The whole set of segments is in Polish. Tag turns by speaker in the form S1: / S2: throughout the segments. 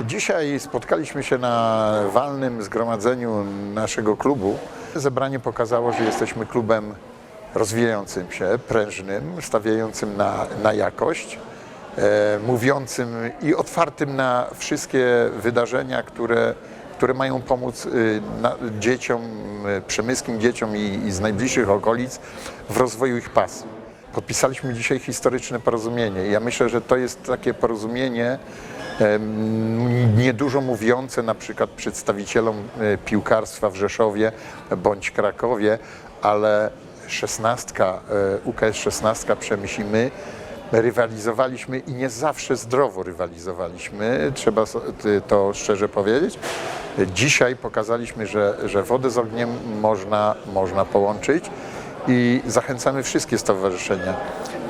S1: Dzisiaj spotkaliśmy się na walnym zgromadzeniu naszego klubu. Zebranie pokazało, że jesteśmy klubem rozwijającym się, prężnym, stawiającym na, na jakość, e, mówiącym i otwartym na wszystkie wydarzenia, które, które mają pomóc y, na, dzieciom, y, przemyskim dzieciom i, i z najbliższych okolic w rozwoju ich pasji. Podpisaliśmy dzisiaj historyczne porozumienie. Ja myślę, że to jest takie porozumienie niedużo mówiące na przykład przedstawicielom e, piłkarstwa w Rzeszowie bądź Krakowie, ale szesnastka, e, UKS 16 Przemyślimy rywalizowaliśmy i nie zawsze zdrowo rywalizowaliśmy, trzeba to szczerze powiedzieć. Dzisiaj pokazaliśmy, że, że wodę z ogniem można, można połączyć i zachęcamy wszystkie stowarzyszenia,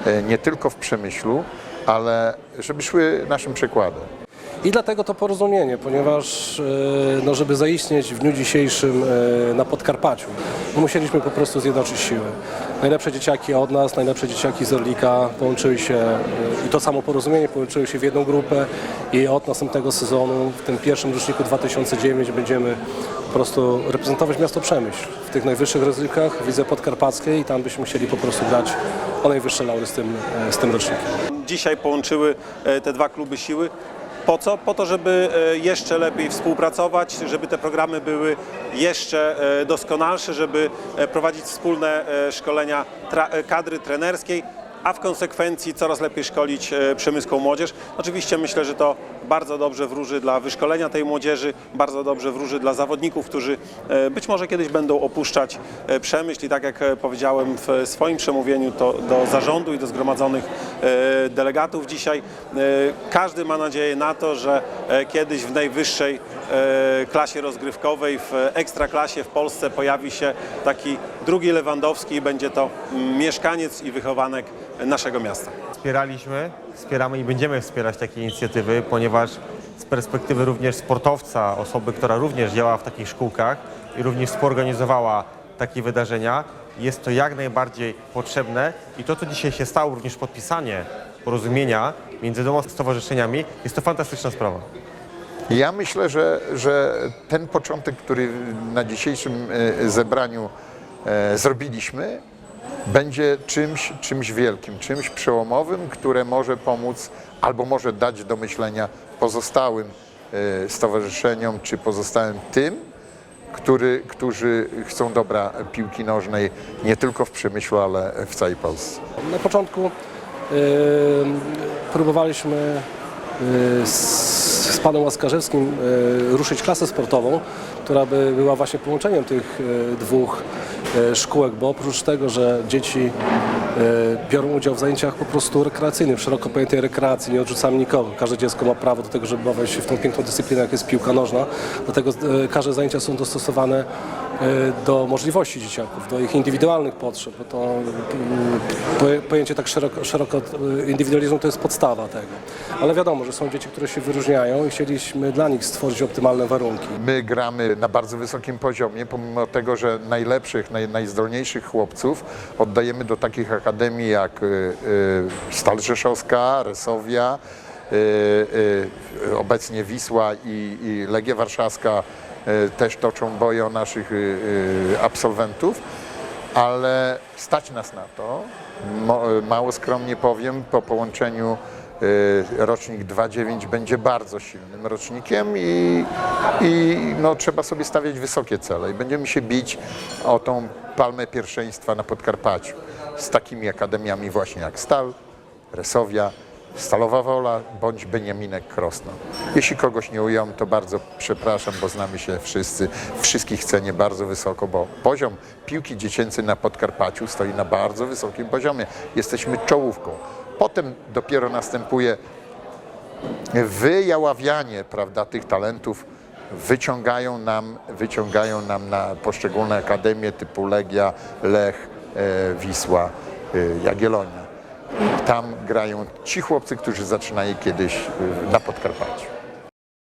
S1: e, nie tylko w Przemyślu, ale żeby szły naszym przykładem.
S2: I dlatego to porozumienie, ponieważ e, no, żeby zaistnieć w dniu dzisiejszym e, na Podkarpaciu, musieliśmy po prostu zjednoczyć siły. Najlepsze dzieciaki od nas, najlepsze dzieciaki z Orlika połączyły się e, i to samo porozumienie połączyły się w jedną grupę i od następnego sezonu, w tym pierwszym roczniku 2009 będziemy prostu reprezentować miasto Przemyśl w tych najwyższych rozrywkach w Lidze Podkarpackiej i tam byśmy chcieli po prostu grać o najwyższe laury z tym, e, z tym rocznikiem.
S3: Dzisiaj połączyły e, te dwa kluby siły. Po co? Po to, żeby e, jeszcze lepiej współpracować, żeby te programy były jeszcze doskonalsze, żeby prowadzić wspólne szkolenia kadry trenerskiej, a w konsekwencji coraz lepiej szkolić e, przemysłką młodzież. Oczywiście myślę, że to bardzo dobrze wróży dla wyszkolenia tej młodzieży, bardzo dobrze wróży dla zawodników, którzy e, być może kiedyś będą opuszczać e, przemyśl i tak jak powiedziałem w swoim przemówieniu to do zarządu i do zgromadzonych delegatów dzisiaj, każdy ma nadzieję na to, że kiedyś w najwyższej klasie rozgrywkowej, w ekstraklasie w Polsce pojawi się taki drugi Lewandowski i będzie to mm, mieszkaniec i wychowanek naszego miasta.
S4: Wspieraliśmy, wspieramy i będziemy wspierać takie inicjatywy, ponieważ z perspektywy również sportowca, osoby, która również działa w takich szkółkach i również współorganizowała takie wydarzenia, jest to jak najbardziej potrzebne i to, co dzisiaj się stało, również podpisanie porozumienia między dwoma stowarzyszeniami, jest to fantastyczna sprawa.
S1: Ja myślę, że, że ten początek, który na dzisiejszym e, zebraniu e, zrobiliśmy, będzie czymś, czymś wielkim, czymś przełomowym, które może pomóc albo może dać do myślenia pozostałym e, stowarzyszeniom czy pozostałym tym, który, którzy chcą dobra piłki nożnej nie tylko w Przemyślu, ale w całej Polsce.
S2: Na początku y, próbowaliśmy y, z, panem Łaskarzewskim y, ruszyć klasę sportową, która by była właśnie połączeniem tych y, dwóch y, szkółek, bo oprócz tego, że dzieci biorą udział w zajęciach po prostu rekreacyjnych, szeroko pojętej rekreacji, nie odrzucamy nikogo. Każde dziecko ma prawo do tego, żeby bawić się w tą piękną dyscyplinę, jak jest piłka nożna. Dlatego każde zajęcia są dostosowane do możliwości dzieciaków, do ich indywidualnych potrzeb, bo to poje- pojęcie tak szeroko, szeroko y, indywidualizmu to jest podstawa tego. Ale wiadomo, że są dzieci, które się wyróżniają i chcieliśmy dla nich stworzyć optymalne warunki.
S1: My gramy na bardzo wysokim poziomie, pomimo tego, że najlepszych, naj, najzdolniejszych chłopców oddajemy do takich akademii jak Stal Rzeszowska, Resowia, obecnie Wisła i, i Legia Warszawska też toczą boje o naszych y, y, absolwentów, ale stać nas na to. Mało skromnie powiem, po połączeniu rocznik 2.9 będzie bardzo silnym rocznikiem i, i no, trzeba sobie stawiać wysokie cele i będziemy się bić o tą palmę pierwszeństwa na Podkarpaciu z takimi akademiami właśnie jak Stal, Resowia, Stalowa Wola bądź Beniaminek Krosno. Jeśli kogoś nie ująłem, to bardzo przepraszam, bo znamy się wszyscy. Wszystkich cenię bardzo wysoko, bo poziom piłki dziecięcej na Podkarpaciu stoi na bardzo wysokim poziomie. Jesteśmy czołówką. Potem dopiero następuje wyjaławianie prawda, tych talentów wyciągają nam, wyciągają nam na poszczególne akademie typu Legia, Lech, e, Wisła, e, Jagiellonia. Tam grają ci chłopcy, którzy zaczynali kiedyś e, na Podkarpaciu.